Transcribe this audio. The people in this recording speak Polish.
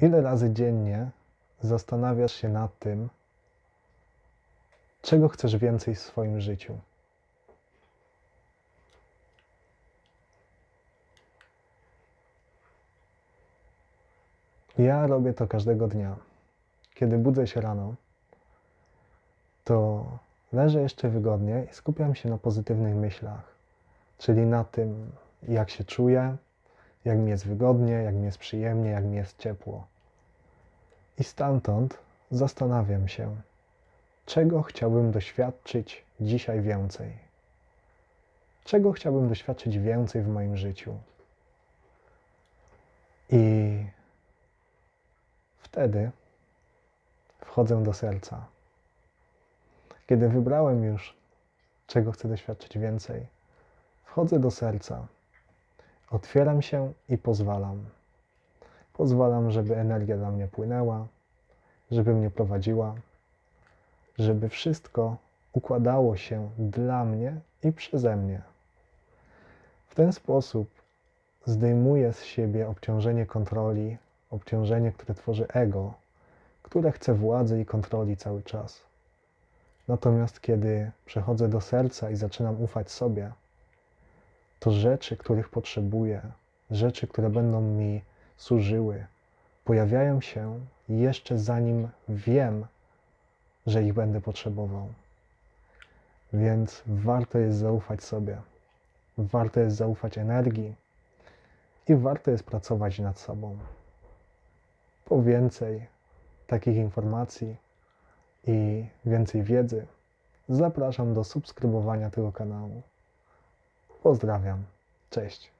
Ile razy dziennie zastanawiasz się nad tym, czego chcesz więcej w swoim życiu? Ja robię to każdego dnia. Kiedy budzę się rano, to leżę jeszcze wygodnie i skupiam się na pozytywnych myślach, czyli na tym, jak się czuję, jak mi jest wygodnie, jak mi jest przyjemnie, jak mi jest ciepło. I stamtąd zastanawiam się, czego chciałbym doświadczyć dzisiaj więcej. Czego chciałbym doświadczyć więcej w moim życiu. I wtedy wchodzę do serca. Kiedy wybrałem już, czego chcę doświadczyć więcej, wchodzę do serca, otwieram się i pozwalam. Pozwalam, żeby energia dla mnie płynęła, żeby mnie prowadziła, żeby wszystko układało się dla mnie i przeze mnie. W ten sposób zdejmuję z siebie obciążenie kontroli, obciążenie, które tworzy ego, które chce władzy i kontroli cały czas. Natomiast kiedy przechodzę do serca i zaczynam ufać sobie, to rzeczy, których potrzebuję, rzeczy, które będą mi służyły, pojawiają się jeszcze zanim wiem, że ich będę potrzebował. Więc warto jest zaufać sobie, warto jest zaufać energii i warto jest pracować nad sobą. Po więcej takich informacji i więcej wiedzy, zapraszam do subskrybowania tego kanału. Pozdrawiam. Cześć.